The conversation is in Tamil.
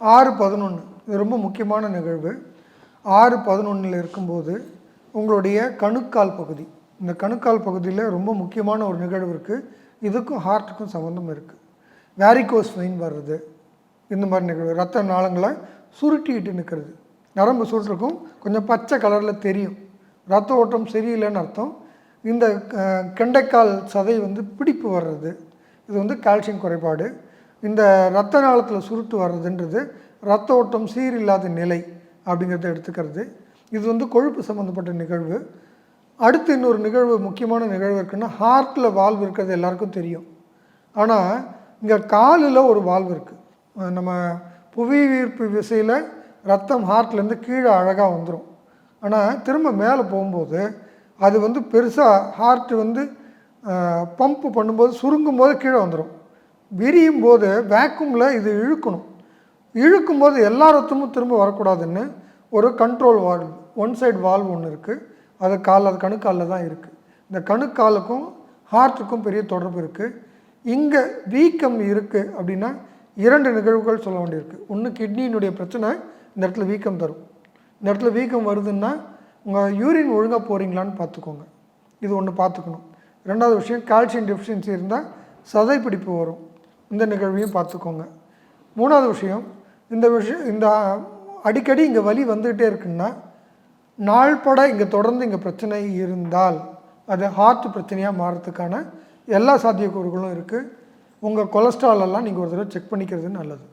ஆறு பதினொன்று இது ரொம்ப முக்கியமான நிகழ்வு. ஆறு பதினொன்றில் இருக்கும்போது உங்களுடைய கணுக்கால் பகுதி. இந்த கணுக்கால் பகுதியில் ரொம்ப முக்கியமான ஒரு நிகழ்வு இருக்குது இதுக்கும் ஹார்ட்டுக்கும் சம்மந்தம் இருக்குது வேரிகோஸ் வெயின் வர்றது. இந்த மாதிரி நிகழ்வு. ரத்த நாளங்களை சுருட்டிக்கிட்டு நிற்கிறது நரம்பு சுருட்டுக்கும் கொஞ்சம் பச்சை கலரில் தெரியும். ரத்த ஓட்டம் சரியில்லைன்னு அர்த்தம். இந்த கெண்டைக்கால் சதை வந்து பிடிப்பு வர்றது. இது வந்து கால்சியம் குறைபாடு. இந்த ரத்த நாளத்தில் சுருட்டு வர்றதுன்றது ரத்த ஓட்டம் சீரில்லாத நிலை அப்படிங்கிறத எடுத்துக்கிறது. இது வந்து கொழுப்பு சம்மந்தப்பட்ட நிகழ்வு. அடுத்து இன்னொரு நிகழ்வு முக்கியமான நிகழ்வு இருக்குன்னா ஹார்ட்டில் வால்வு இருக்கிறது எல்லாருக்கும் தெரியும். ஆனால் இங்கே காலில் ஒரு வால்வு இருக்குது நம்ம புவியீர்ப்பு விசையில் ரத்தம் ஹார்ட்லேருந்து கீழே அழகாக வந்துடும் ஆனால் திரும்ப மேலே போகும்போது அது வந்து பெருசாக ஹார்ட் வந்து பம்ப் பண்ணும்போது சுருங்கும் போது கீழே வந்துடும் விரியும் போது வேக்யூமில் இது இழுக்கணும். இழுக்கும்போது எல்லா ரத்தமும் திரும்ப வரக்கூடாதுன்னு ஒரு control valve one side valve ஒன்று இருக்குது அது கால் அது கணுக்காலில் தான் இருக்குது இந்த கணுக்காலுக்கும் ஹார்ட்டுக்கும் பெரிய தொடர்பு இருக்குது இங்கே வீக்கம் இருக்குது அப்படின்னா இரண்டு நிகழ்வுகள் சொல்ல வேண்டியிருக்கு. ஒன்று கிட்னியினுடைய பிரச்சனை இந்த இடத்துல வீக்கம் தரும். இந்த இடத்துல வீக்கம் வருதுன்னா உங்கள் யூரின் ஒழுங்காக போகிறீங்களான்னு பார்த்துக்கோங்க. இது ஒன்று பார்த்துக்கணும். ரெண்டாவது விஷயம் கால்சியம் டெஃபிஷியன்சி இருந்தால் சதை பிடிப்பு வரும். இந்த நிகழ்வையும் பார்த்துக்கோங்க. மூணாவது விஷயம் இந்த விஷயம் இந்த அடிக்கடி இங்கே வலி வந்துக்கிட்டே இருக்குன்னா நாள்பட இங்கே தொடர்ந்து இங்கே பிரச்சனை இருந்தால் அது ஹார்ட் பிரச்சனையாக மாறுறதுக்கான எல்லா சாத்தியக்கூறுகளும் இருக்குது உங்கள் கொலஸ்ட்ரால் எல்லாம் நீங்கள் ஒரு தடவை செக் பண்ணிக்கிறது நல்லது.